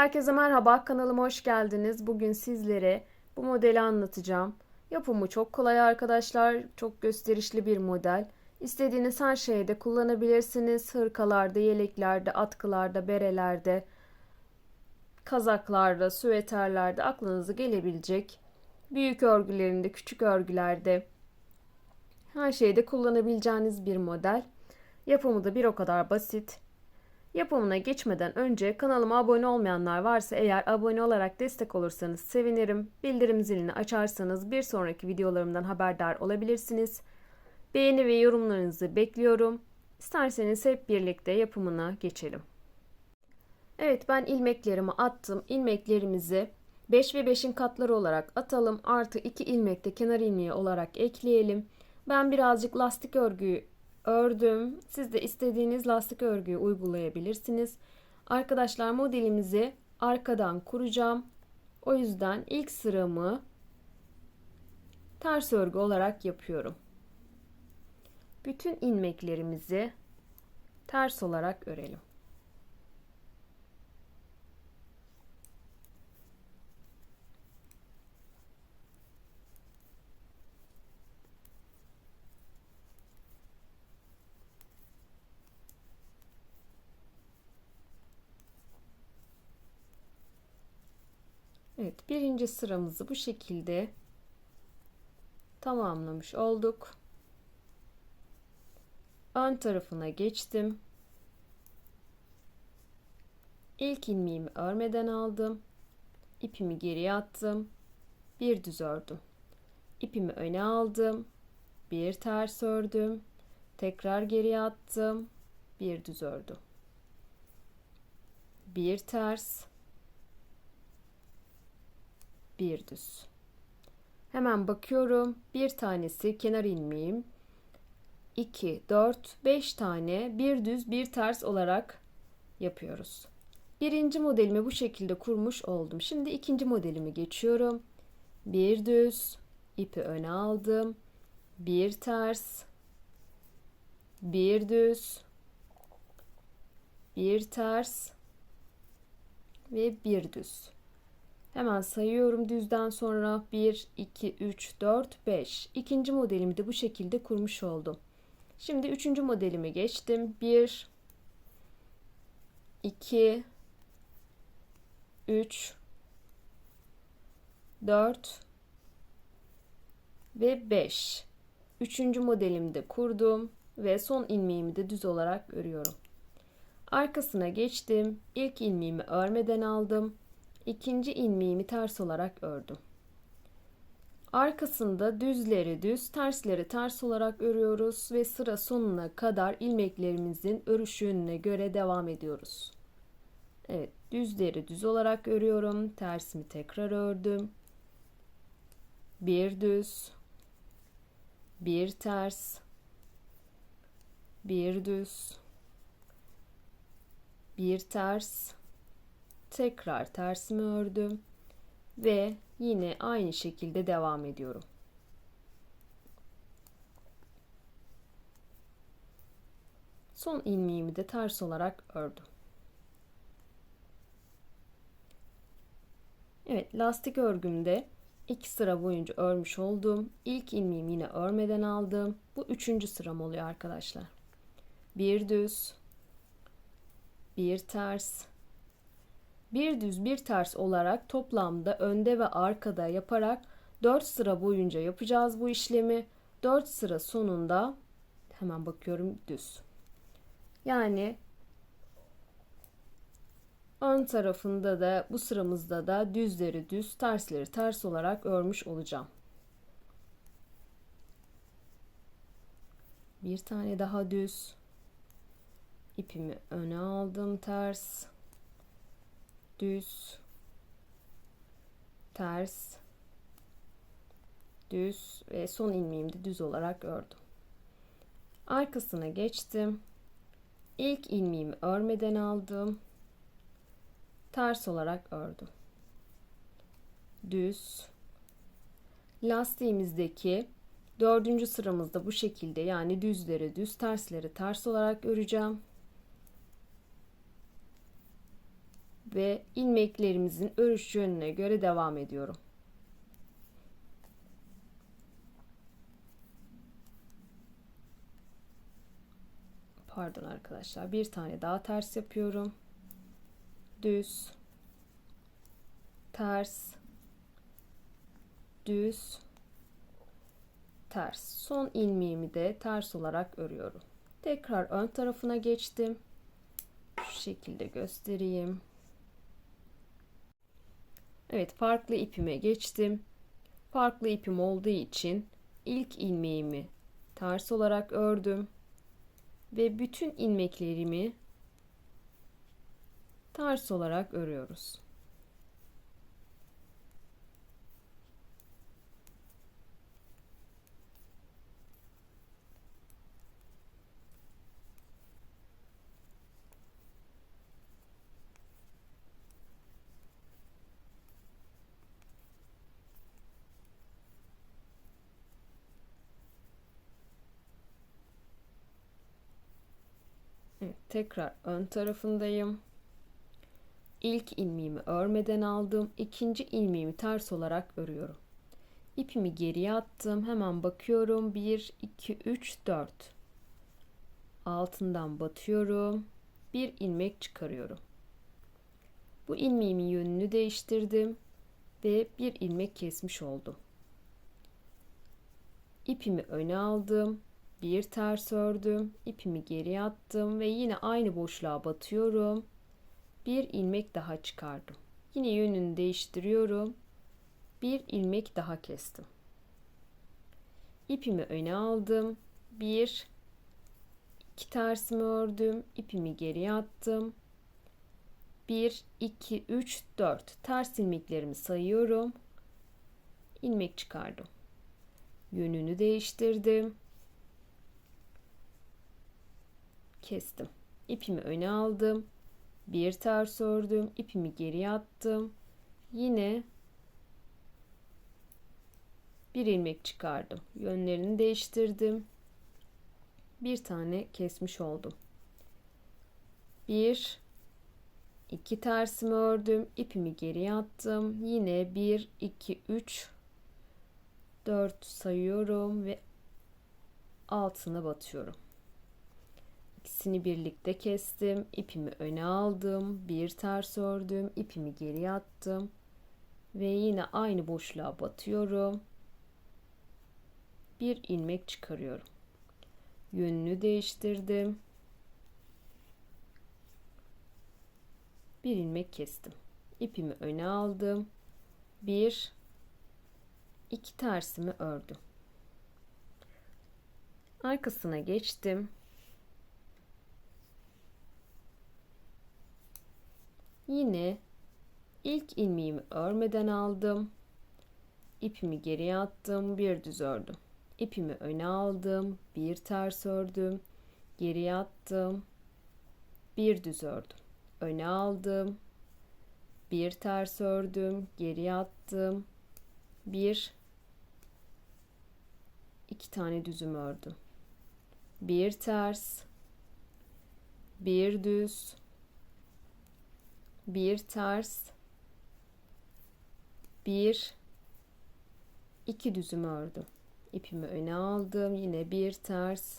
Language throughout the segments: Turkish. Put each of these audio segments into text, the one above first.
Herkese merhaba, kanalıma hoş geldiniz. Bugün sizlere bu modeli anlatacağım. Yapımı çok kolay arkadaşlar, çok gösterişli bir model. İstediğiniz her şeyde kullanabilirsiniz. Hırkalarda, yeleklerde, atkılarda, berelerde, kazaklarda, süveterlerde aklınıza gelebilecek. Büyük örgülerinde, küçük örgülerde her şeyde kullanabileceğiniz bir model. Yapımı da bir o kadar basit. Yapımına geçmeden önce kanalıma abone olmayanlar varsa eğer abone olarak destek olursanız sevinirim. Bildirim zilini açarsanız bir sonraki videolarımdan haberdar olabilirsiniz. Beğeni ve yorumlarınızı bekliyorum. İsterseniz hep birlikte yapımına geçelim. Evet ben ilmeklerimi attım. İlmeklerimizi 5 ve 5'in katları olarak atalım. Artı 2 ilmek de kenar ilmeği olarak ekleyelim. Ben birazcık lastik örgüyü ördüm. Siz de istediğiniz lastik örgüyü uygulayabilirsiniz. Arkadaşlar modelimizi arkadan kuracağım. O yüzden ilk sıramı ters örgü olarak yapıyorum. Bütün ilmeklerimizi ters olarak örelim. Evet, birinci sıramızı bu şekilde tamamlamış olduk. Ön tarafına geçtim. İlk ilmeğimi örmeden aldım. İpimi geriye attım. Bir düz ördüm. İpimi öne aldım. Bir ters ördüm. Tekrar geriye attım. Bir düz ördüm. Bir ters bir düz. Hemen bakıyorum. Bir tanesi kenar ilmeğim. 2, 4, 5 tane bir düz bir ters olarak yapıyoruz. Birinci modelimi bu şekilde kurmuş oldum. Şimdi ikinci modelimi geçiyorum. Bir düz, ipi öne aldım. Bir ters, bir düz, bir ters ve bir düz. Hemen sayıyorum düzden sonra 1, 2, 3, 4, 5. İkinci modelimi de bu şekilde kurmuş oldum. Şimdi üçüncü modelimi geçtim. 1, 2, 3, 4 ve 5. Üçüncü modelimi de kurdum ve son ilmeğimi de düz olarak örüyorum. Arkasına geçtim. İlk ilmeğimi örmeden aldım ikinci ilmeğimi ters olarak ördüm. Arkasında düzleri düz, tersleri ters olarak örüyoruz ve sıra sonuna kadar ilmeklerimizin örüş yönüne göre devam ediyoruz. Evet, düzleri düz olarak örüyorum. Tersimi tekrar ördüm. Bir düz, bir ters, bir düz, bir ters, tekrar tersimi ördüm ve yine aynı şekilde devam ediyorum. Son ilmeğimi de ters olarak ördüm. Evet lastik örgümde iki sıra boyunca örmüş oldum. İlk ilmeğimi yine örmeden aldım. Bu üçüncü sıram oluyor arkadaşlar. Bir düz, bir ters, bir düz bir ters olarak toplamda önde ve arkada yaparak 4 sıra boyunca yapacağız bu işlemi. 4 sıra sonunda hemen bakıyorum düz. Yani ön tarafında da bu sıramızda da düzleri düz, tersleri ters olarak örmüş olacağım. Bir tane daha düz. ipimi öne aldım ters düz ters düz ve son ilmeğimi de düz olarak ördüm. Arkasına geçtim. İlk ilmeğimi örmeden aldım. Ters olarak ördüm. Düz. Lastiğimizdeki dördüncü sıramızda bu şekilde yani düzleri düz tersleri ters olarak öreceğim. Ve ilmeklerimizin örüş yönüne göre devam ediyorum. Pardon arkadaşlar. Bir tane daha ters yapıyorum. Düz. Ters. Düz. Ters. Son ilmeğimi de ters olarak örüyorum. Tekrar ön tarafına geçtim. Şu şekilde göstereyim. Evet farklı ipime geçtim. Farklı ipim olduğu için ilk ilmeğimi ters olarak ördüm ve bütün ilmeklerimi ters olarak örüyoruz. Evet, tekrar ön tarafındayım. İlk ilmeğimi örmeden aldım. İkinci ilmeğimi ters olarak örüyorum. İpimi geriye attım. Hemen bakıyorum. 1, 2, 3, 4. Altından batıyorum. Bir ilmek çıkarıyorum. Bu ilmeğimin yönünü değiştirdim ve bir ilmek kesmiş oldum. İpimi öne aldım bir ters ördüm ipimi geri attım ve yine aynı boşluğa batıyorum. Bir ilmek daha çıkardım. Yine yönünü değiştiriyorum. Bir ilmek daha kestim. İpimi öne aldım. Bir iki tersimi ördüm ipimi geri attım. 1 2 3 4 ters ilmeklerimi sayıyorum. İlmek çıkardım. Yönünü değiştirdim kestim. İpimi öne aldım. Bir ters ördüm. ipimi geriye attım. Yine bir ilmek çıkardım. Yönlerini değiştirdim. Bir tane kesmiş oldum. Bir, iki tersimi ördüm. ipimi geriye attım. Yine bir, iki, üç, dört sayıyorum ve altına batıyorum. İkisini birlikte kestim. ipimi öne aldım. Bir ters ördüm. ipimi geri attım. Ve yine aynı boşluğa batıyorum. Bir ilmek çıkarıyorum. Yönünü değiştirdim. Bir ilmek kestim. ipimi öne aldım. Bir iki tersimi ördüm. Arkasına geçtim. Yine ilk ilmeğimi örmeden aldım. İpimi geriye attım, bir düz ördüm. İpimi öne aldım, bir ters ördüm, geriye attım, bir düz ördüm. Öne aldım, bir ters ördüm, geriye attım, bir iki tane düzüm ördüm. Bir ters, bir düz, bir ters bir. İki düzüm ördüm. İpimi öne aldım. Yine bir ters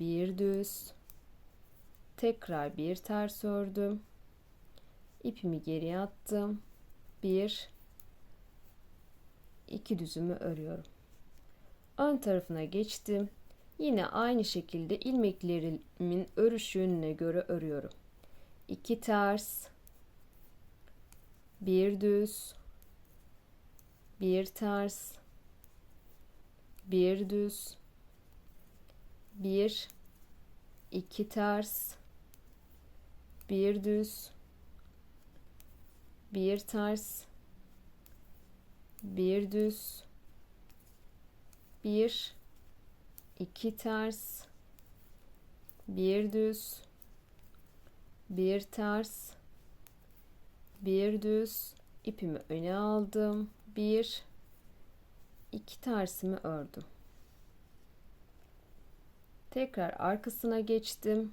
bir düz. Tekrar bir ters ördüm. İpimi geriye attım. Bir. İki düzümü örüyorum. Ön tarafına geçtim. Yine aynı şekilde ilmeklerimin örüş yönüne göre örüyorum 2 ters. Bir düz. Bir ters. Bir düz. Bir. İki ters. Bir düz. Bir ters. Bir düz. Bir. İki ters. Bir düz bir ters bir düz ipimi öne aldım bir iki tersimi ördüm tekrar arkasına geçtim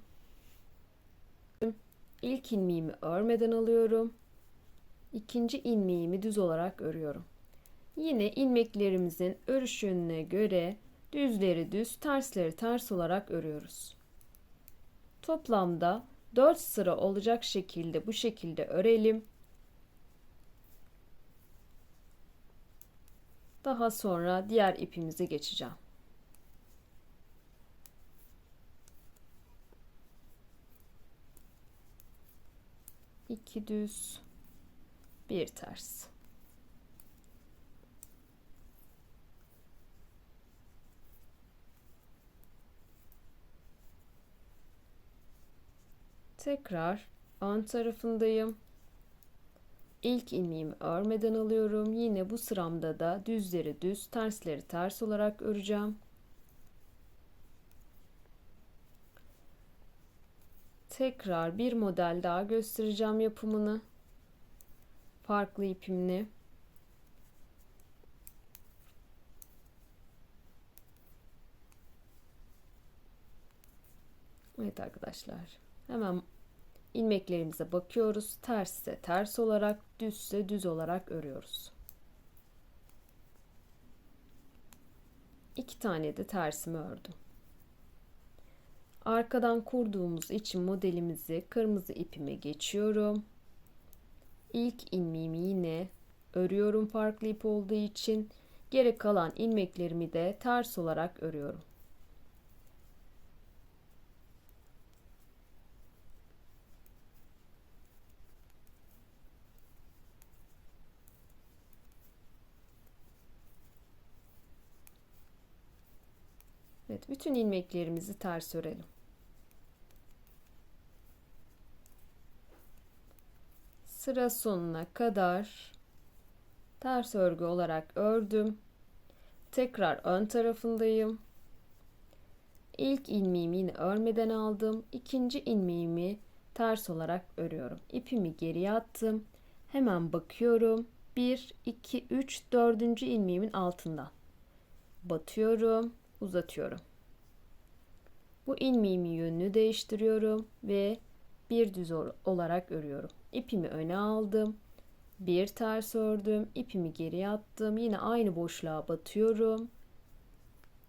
ilk ilmeğimi örmeden alıyorum. İkinci ilmeğimi düz olarak örüyorum. Yine ilmeklerimizin örüş yönüne göre düzleri düz, tersleri ters olarak örüyoruz. Toplamda 4 sıra olacak şekilde bu şekilde örelim. Daha sonra diğer ipimize geçeceğim. İki düz, bir ters. Tekrar ön tarafındayım. İlk ilmeğimi örmeden alıyorum. Yine bu sıramda da düzleri düz, tersleri ters olarak öreceğim. Tekrar bir model daha göstereceğim yapımını. Farklı ipimle. Evet arkadaşlar. Hemen ilmeklerimize bakıyoruz. Tersse ters olarak, düzse düz olarak örüyoruz. İki tane de tersimi ördüm. Arkadan kurduğumuz için modelimizi kırmızı ipime geçiyorum. İlk ilmeğimi yine örüyorum farklı ip olduğu için. Geri kalan ilmeklerimi de ters olarak örüyorum. Evet, bütün ilmeklerimizi ters örelim. Sıra sonuna kadar ters örgü olarak ördüm. Tekrar ön tarafındayım. İlk ilmeğimi yine örmeden aldım. İkinci ilmeğimi ters olarak örüyorum. İpimi geriye attım. Hemen bakıyorum. 1, 2, 3, 4. ilmeğimin altından. Batıyorum uzatıyorum. Bu ilmeğimin yönünü değiştiriyorum ve bir düz olarak örüyorum. İpimi öne aldım. Bir ters ördüm. ipimi geri attım. Yine aynı boşluğa batıyorum.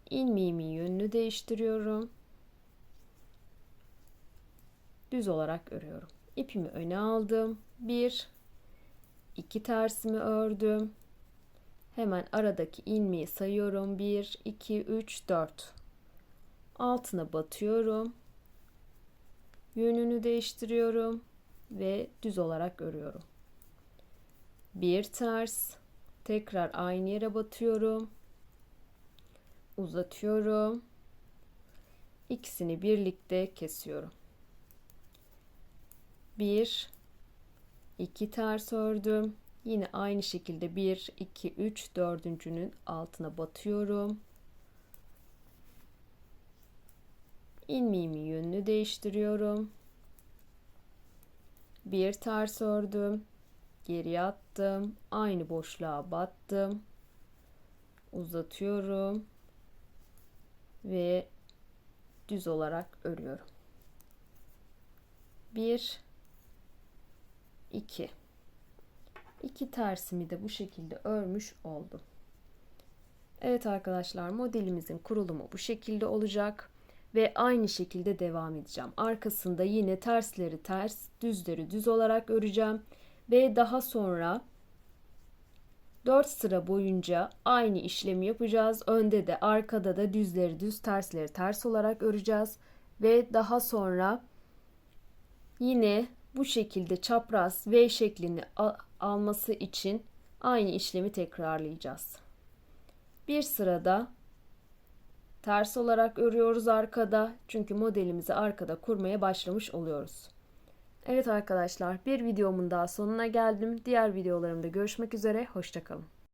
İlmeğimin yönünü değiştiriyorum. Düz olarak örüyorum. İpimi öne aldım. Bir, iki tersimi ördüm. Hemen aradaki ilmeği sayıyorum. 1, 2, 3, 4. Altına batıyorum. Yönünü değiştiriyorum ve düz olarak örüyorum. Bir ters, tekrar aynı yere batıyorum. Uzatıyorum. İkisini birlikte kesiyorum. Bir, iki ters ördüm. Yine aynı şekilde 1, 2, 3, dördüncünün altına batıyorum. İlmeğimin yönünü değiştiriyorum. Bir ters ördüm. Geri attım. Aynı boşluğa battım. Uzatıyorum. Ve düz olarak örüyorum. 1 2 iki tersimi de bu şekilde örmüş oldum. Evet arkadaşlar modelimizin kurulumu bu şekilde olacak ve aynı şekilde devam edeceğim. Arkasında yine tersleri ters, düzleri düz olarak öreceğim ve daha sonra 4 sıra boyunca aynı işlemi yapacağız. Önde de arkada da düzleri düz, tersleri ters olarak öreceğiz ve daha sonra yine bu şekilde çapraz V şeklini alması için aynı işlemi tekrarlayacağız. Bir sırada ters olarak örüyoruz arkada çünkü modelimizi arkada kurmaya başlamış oluyoruz. Evet arkadaşlar bir videomun daha sonuna geldim. Diğer videolarımda görüşmek üzere. Hoşçakalın.